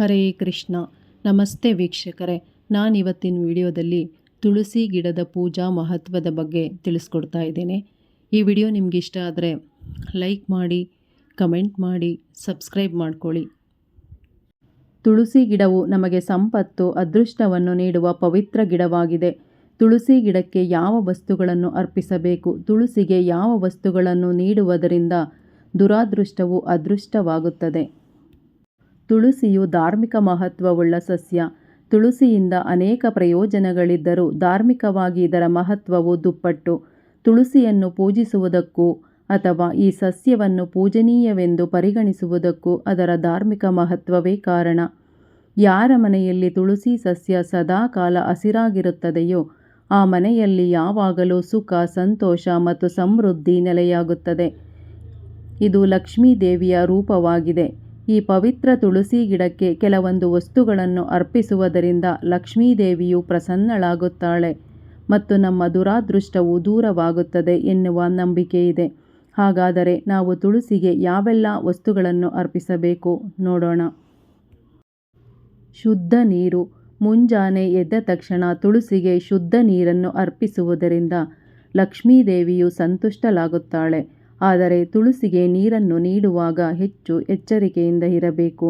ಹರೇ ಕೃಷ್ಣ. ನಮಸ್ತೆ ವೀಕ್ಷಕರೇ. ನಾನಿವತ್ತಿನ ವಿಡಿಯೋದಲ್ಲಿ ತುಳಸಿ ಗಿಡದ ಪೂಜಾ ಮಹತ್ವದ ಬಗ್ಗೆ ತಿಳಿಸ್ಕೊಡ್ತಾ ಇದ್ದೇನೆ. ಈ ವಿಡಿಯೋ ನಿಮ್ಗೆ ಇಷ್ಟ ಆದರೆ ಲೈಕ್ ಮಾಡಿ, ಕಮೆಂಟ್ ಮಾಡಿ, ಸಬ್ಸ್ಕ್ರೈಬ್ ಮಾಡ್ಕೊಳ್ಳಿ. ತುಳಸಿ ಗಿಡವು ನಮಗೆ ಸಂಪತ್ತು, ಅದೃಷ್ಟವನ್ನು ನೀಡುವ ಪವಿತ್ರ ಗಿಡವಾಗಿದೆ. ತುಳಸಿ ಗಿಡಕ್ಕೆ ಯಾವ ವಸ್ತುಗಳನ್ನು ಅರ್ಪಿಸಬೇಕು, ತುಳಸಿಗೆ ಯಾವ ವಸ್ತುಗಳನ್ನು ನೀಡುವುದರಿಂದ ದುರಾದೃಷ್ಟವು ಅದೃಷ್ಟವಾಗುತ್ತದೆ. ತುಳಸಿಯು ಧಾರ್ಮಿಕ ಮಹತ್ವವುಳ್ಳ ಸಸ್ಯ. ತುಳಸಿಯಿಂದ ಅನೇಕ ಪ್ರಯೋಜನಗಳಿದ್ದರೂ ಧಾರ್ಮಿಕವಾಗಿ ಇದರ ಮಹತ್ವವು ದುಪ್ಪಟ್ಟು. ತುಳಸಿಯನ್ನು ಪೂಜಿಸುವುದಕ್ಕೂ ಅಥವಾ ಈ ಸಸ್ಯವನ್ನು ಪೂಜನೀಯವೆಂದು ಪರಿಗಣಿಸುವುದಕ್ಕೂ ಅದರ ಧಾರ್ಮಿಕ ಮಹತ್ವವೇ ಕಾರಣ. ಯಾರ ಮನೆಯಲ್ಲಿ ತುಳಸಿ ಸಸ್ಯ ಸದಾಕಾಲ ಹಸಿರಾಗಿರುತ್ತದೆಯೋ, ಆ ಮನೆಯಲ್ಲಿ ಯಾವಾಗಲೂ ಸುಖ, ಸಂತೋಷ ಮತ್ತು ಸಮೃದ್ಧಿ ನೆಲೆಯಾಗುತ್ತದೆ. ಇದು ಲಕ್ಷ್ಮೀ ದೇವಿಯ ರೂಪವಾಗಿದೆ. ಈ ಪವಿತ್ರ ತುಳಸಿ ಗಿಡಕ್ಕೆ ಕೆಲವೊಂದು ವಸ್ತುಗಳನ್ನು ಅರ್ಪಿಸುವುದರಿಂದ ಲಕ್ಷ್ಮೀದೇವಿಯು ಪ್ರಸನ್ನಳಾಗುತ್ತಾಳೆ ಮತ್ತು ನಮ್ಮ ದುರಾದೃಷ್ಟವು ದೂರವಾಗುತ್ತದೆ ಎನ್ನುವ ನಂಬಿಕೆಯಿದೆ. ಹಾಗಾದರೆ ನಾವು ತುಳಸಿಗೆ ಯಾವೆಲ್ಲ ವಸ್ತುಗಳನ್ನು ಅರ್ಪಿಸಬೇಕು ನೋಡೋಣ. ಶುದ್ಧ ನೀರು. ಮುಂಜಾನೆ ಎದ್ದ ತಕ್ಷಣ ತುಳಸಿಗೆ ಶುದ್ಧ ನೀರನ್ನು ಅರ್ಪಿಸುವುದರಿಂದ ಲಕ್ಷ್ಮೀದೇವಿಯು ಸಂತುಷ್ಟಲಾಗುತ್ತಾಳೆ ಆದರೆ ತುಳಸಿಗೆ ನೀರನ್ನು ನೀಡುವಾಗ ಹೆಚ್ಚು ಎಚ್ಚರಿಕೆಯಿಂದ ಇರಬೇಕು.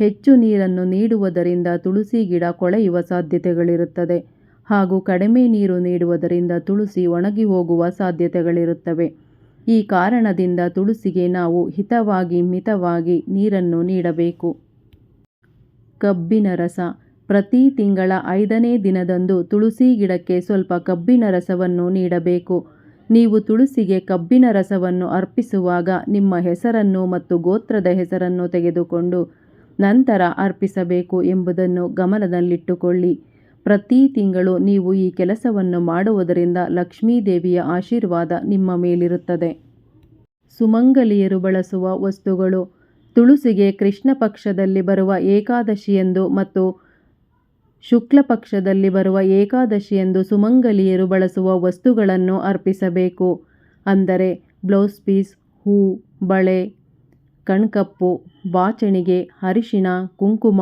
ಹೆಚ್ಚು ನೀರನ್ನು ನೀಡುವುದರಿಂದ ತುಳಸಿ ಗಿಡ ಕೊಳೆಯುವ ಸಾಧ್ಯತೆಗಳಿರುತ್ತದೆ. ಹಾಗೂ ಕಡಿಮೆ ನೀರು ನೀಡುವುದರಿಂದ ತುಳಸಿ ಒಣಗಿ ಹೋಗುವ ಸಾಧ್ಯತೆಗಳಿರುತ್ತವೆ. ಈ ಕಾರಣದಿಂದ ತುಳಸಿಗೆ ನಾವು ಹಿತವಾಗಿ ಮಿತವಾಗಿ ನೀರನ್ನು ನೀಡಬೇಕು. ಕಬ್ಬಿನ ರಸ. ಪ್ರತಿ ತಿಂಗಳ ಐದನೇ ದಿನದಂದು ತುಳಸಿ ಗಿಡಕ್ಕೆ ಸ್ವಲ್ಪ ಕಬ್ಬಿನ ರಸವನ್ನು ನೀಡಬೇಕು. ನೀವು ತುಳಸಿಗೆ ಕಬ್ಬಿನ ರಸವನ್ನು ಅರ್ಪಿಸುವಾಗ ನಿಮ್ಮ ಹೆಸರನ್ನು ಮತ್ತು ಗೋತ್ರದ ಹೆಸರನ್ನು ತೆಗೆದುಕೊಂಡು ನಂತರ ಅರ್ಪಿಸಬೇಕು ಎಂಬುದನ್ನು ಗಮನದಲ್ಲಿಟ್ಟುಕೊಳ್ಳಿ. ಪ್ರತಿ ತಿಂಗಳು ನೀವು ಈ ಕೆಲಸವನ್ನು ಮಾಡುವುದರಿಂದ ಲಕ್ಷ್ಮೀದೇವಿಯ ಆಶೀರ್ವಾದ ನಿಮ್ಮ ಮೇಲಿರುತ್ತದೆ. ಸುಮಂಗಲಿಯರು ಬಳಸುವ ವಸ್ತುಗಳು ತುಳಸಿಗೆ ಕೃಷ್ಣ ಪಕ್ಷದಲ್ಲಿ ಬರುವ ಏಕಾದಶಿಯೆಂದು ಮತ್ತು ಶುಕ್ಲ ಪಕ್ಷದಲ್ಲಿ ಬರುವ ಏಕಾದಶಿಯಂದು ಸುಮಂಗಲಿಯರು ಬಳಸುವ ವಸ್ತುಗಳನ್ನು ಅರ್ಪಿಸಬೇಕು. ಅಂದರೆ ಬ್ಲೌಸ್ ಪೀಸ್, ಹೂ, ಬಳೆ, ಕಣ್ಕಪ್ಪು, ಬಾಚಣಿಗೆ, ಅರಿಶಿಣ, ಕುಂಕುಮ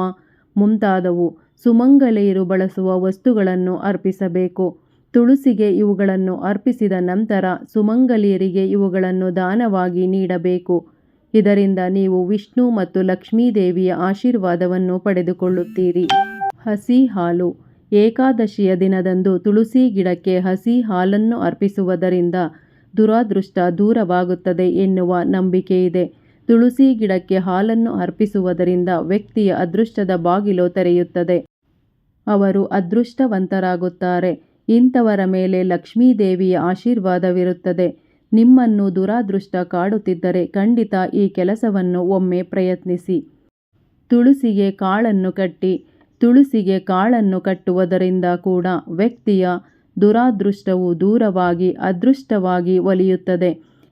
ಮುಂತಾದವು ಸುಮಂಗಲಿಯರು ಬಳಸುವ ವಸ್ತುಗಳನ್ನು ಅರ್ಪಿಸಬೇಕು. ತುಳಸಿಗೆ ಇವುಗಳನ್ನು ಅರ್ಪಿಸಿದ ನಂತರ ಸುಮಂಗಲಿಯರಿಗೆ ಇವುಗಳನ್ನು ದಾನವಾಗಿ ನೀಡಬೇಕು. ಇದರಿಂದ ನೀವು ವಿಷ್ಣು ಮತ್ತು ಲಕ್ಷ್ಮೀದೇವಿಯ ಆಶೀರ್ವಾದವನ್ನು ಪಡೆದುಕೊಳ್ಳುತ್ತೀರಿ. ಹಸಿ ಹಾಲು. ಏಕಾದಶಿಯ ದಿನದಂದು ತುಳಸಿ ಗಿಡಕ್ಕೆ ಹಸಿ ಹಾಲನ್ನು ಅರ್ಪಿಸುವುದರಿಂದ ದುರಾದೃಷ್ಟ ದೂರವಾಗುತ್ತದೆ ಎನ್ನುವ ನಂಬಿಕೆಯಿದೆ. ತುಳಸಿ ಗಿಡಕ್ಕೆ ಹಾಲನ್ನು ಅರ್ಪಿಸುವುದರಿಂದ ವ್ಯಕ್ತಿಯ ಅದೃಷ್ಟದ ಬಾಗಿಲು ತೆರೆಯುತ್ತದೆ. ಅವರು ಅದೃಷ್ಟವಂತರಾಗುತ್ತಾರೆ. ಇಂಥವರ ಮೇಲೆ ಲಕ್ಷ್ಮೀದೇವಿಯ ಆಶೀರ್ವಾದವಿರುತ್ತದೆ. ನಿಮ್ಮನ್ನು ದುರಾದೃಷ್ಟ ಕಾಡುತ್ತಿದ್ದರೆ ಖಂಡಿತ ಈ ಕೆಲಸವನ್ನು ಒಮ್ಮೆ ಪ್ರಯತ್ನಿಸಿ. ತುಳಸಿಗೆ ಕಾಳನ್ನು ಕಟ್ಟಿ ತುಳಸಿಗೆ ಕಾಳನ್ನು ಕಟ್ಟುವುದರಿಂದ ಕೂಡ ವ್ಯಕ್ತಿಯ ದುರಾದೃಷ್ಟವು ದೂರವಾಗಿ, ಅದೃಷ್ಟವಾಗಿ ಒಲಿಯುತ್ತದೆ.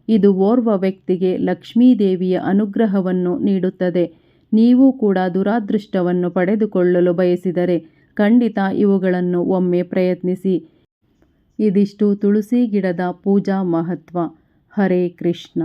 ಇದು ಓರ್ವ ವ್ಯಕ್ತಿಗೆ ಲಕ್ಷ್ಮೀದೇವಿಯ ಅನುಗ್ರಹವನ್ನು ನೀಡುತ್ತದೆ. ನೀವು ಕೂಡ ದುರಾದೃಷ್ಟವನ್ನು ಪಡೆದುಕೊಳ್ಳಲು ಬಯಸಿದರೆ ಖಂಡಿತ ಇವುಗಳನ್ನು ಒಮ್ಮೆ ಪ್ರಯತ್ನಿಸಿ. ಇದಿಷ್ಟು ತುಳಸಿ ಗಿಡದ ಪೂಜಾ ಮಹತ್ವ. ಹರೇ ಕೃಷ್ಣ.